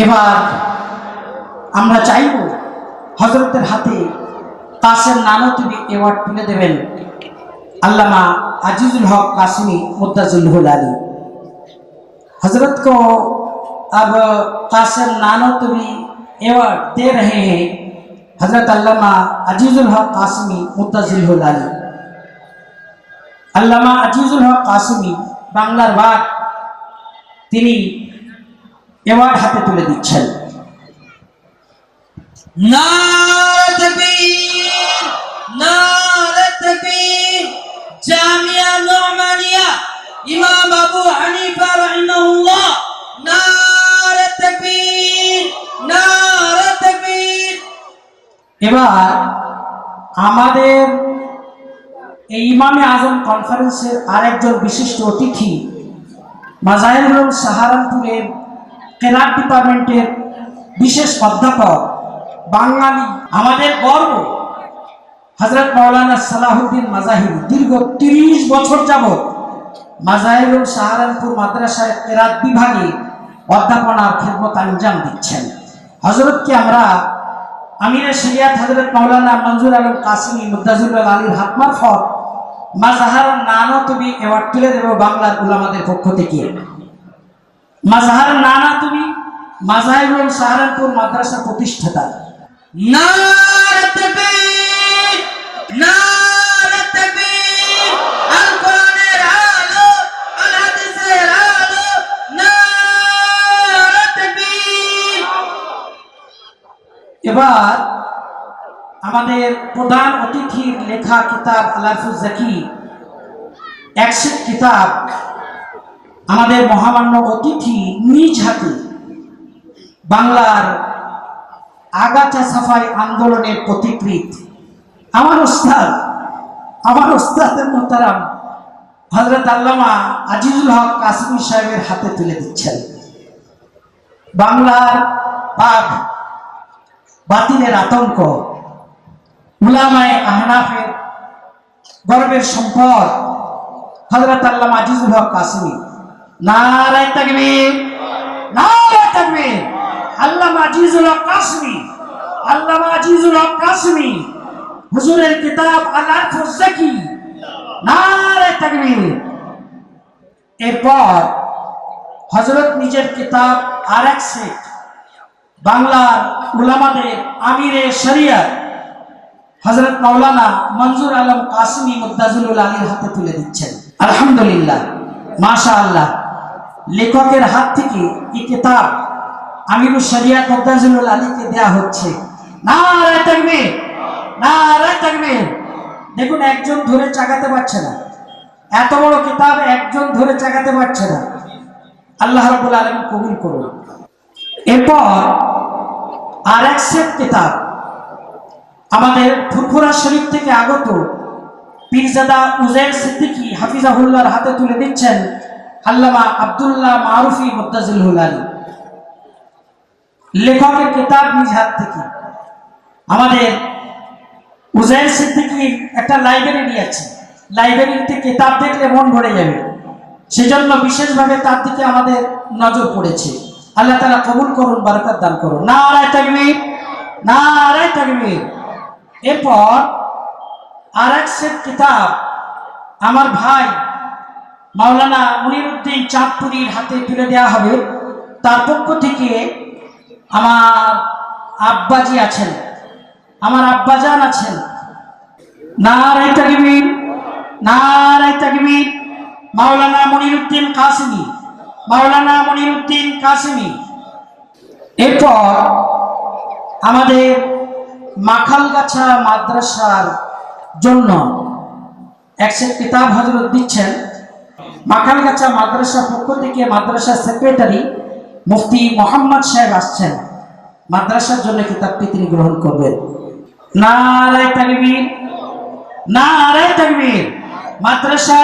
এবার আমরা চাইব হজরতের হাতে কাসের নানতুবি অ্যাওয়ার্ড তুলে দেবেন अल्लामा अजीजुल हक कासिमी मुद्दजुल अली हजरत को अब कासिम नानोतवी अवार्ड दे रहे हैं हजरत अल्लामा अजीजुल हक कासिमी मुद्दजुल अली আল্লামা আজিজুল হক কাসিমি বাংলার বাঘ তিনি অ্যাওয়ার্ড হাতে তুলে দিচ্ছেন। জামিয়া নোমানিয়া ইমাম আবু হানিফা রাহিমাহুল্লাহ নারে তাকবীর নারে তাকবীর এবার আমাদের এই ইমামে আজম কনফারেন্সের আরেকজন বিশিষ্ট অতিথি মাজাহিরুল সাহারানপুরের কেরাত ডিপার্টমেন্টের বিশেষ অধ্যাপক বাঙালি। আমাদের গর্ব হজরত মৌলানা সালাহুদ্দিন মাজাহির দীর্ঘ তিরিশ বছর যাবৎ মাজাহিরুল সাহারানপুর মাদ্রাসায় কেরাত বিভাগে অধ্যাপনার খেদমত আঞ্জাম দিচ্ছেন। হজরতকে আমরা আমিরা শরিয়াত হজরত মৌলানা মঞ্জুর আলম কাসিমি মুদাজুল আলীর হাত মারফত মাজাহার তুমি অ্যাওয়ার্ড তুলে দেব বাংলার উলামাদের পক্ষ থেকে। মাজাহার নানা তুমি মাজাহিরুল সাহারানপুর মাদ্রাসা প্রতিষ্ঠাতা। তাকবীর এবার আমাদের প্রধান অতিথির লেখা কিতাব আলাফুজ জাকি একশেট কিতাব আমাদের মহামান্য অতিথি নিজ হাতে বাংলার আগাছা সাফাই আন্দোলনের পথিকৃত আমার ওস্তাদ, আমার ওস্তাদের মোতারাম হজরত আল্লামা আজিজুল হক কাশ্মীর সাহেবের হাতে তুলে দিচ্ছেন। বাংলার বাঘ বাতিলের আতঙ্ক, উলামায় আহনাফের গর্বের সম্পদ হজরত আল্লাহ আজিজুল হক কাসিমি নারায় তাকবীর নারায় তাকবীর। আল্লামা আজিজুল হক কাসিমি, আল্লামা আজিজুল হক হুজুরের কিতাব আল্লাহ ফুজাকি নারায় তাকবীর। এরপর হজরত নিজের কিতাব আর এক সেট বাংলার উলামাদের আমিরে শরিয়ত হজরত মাওলানা মঞ্জুর আলম কাসিমি মুদাজুল আলীর হাতে তুলে দিচ্ছেন। আলহামদুলিল্লাহ মাশা আল্লাহ লেখকের হাত থেকে এই কিতাব আমিরুল শরিয়াত মুদাজুল আলীকে দেয়া হচ্ছে। না রায় থাকবে না দেখুন, একজন ধরে চাগাতে পারছে না। এত বড় কিতাব একজন ধরে চাগাতে পারছে না। আল্লাহ রবুল আলম কবুল করুন। এরপর আর এক সেট কিতাব। আমাদের ফুরফুরা শরীফ থেকে আগত পীরজাদা উজের সিদ্দিকী হাফিজাহুল্লাহর হাতে তুলে দিচ্ছেন আল্লামা আব্দুল্লাহ মারুফি মুদাজিল আলী। লেখকের কিতাব নিজ হাত থেকে। আমাদের উজাইর সিদ্দিকীর একটা লাইব্রেরি আছে লাইব্রেরিতে কিতাব দেখলে মন ভরে যাবে। সেজন্য বিশেষভাবে তার দিকে আমাদের নজর পড়েছে। আল্লাহ তালা কবুল করুন, বারকাত দান করুন। না আড়াই তাকবীর না আড়াই তাকবীর। এরপর আর এক কিতাব আমার ভাই মাওলানা মনিরুদ্দিন চাঁদপুরীর হাতে তুলে দেওয়া হবে। তার পক্ষ থেকে আমার আব্বাজি আছেন, আমার আব্বাজান আছেন। নারায় তাকবীর নারায় তাকবীর। মাওলানা মনিরুদ্দিন কাসিমি, মাওলানা মনিরুদ্দিন কাসিমি। এরপর আমাদের মাখালগাছা মাদ্রাসার জন্য একশেট কিতাব হজরত দিচ্ছেন। মাখালগাছা মাদ্রাসা পক্ষ থেকে মাদ্রাসা সেক্রেটারি মুফতি মোহাম্মদ সাহেব আসছেন। মাদ্রাসার জন্য কিতাবটি তিনি গ্রহণ করবেন। মাদ্রাসা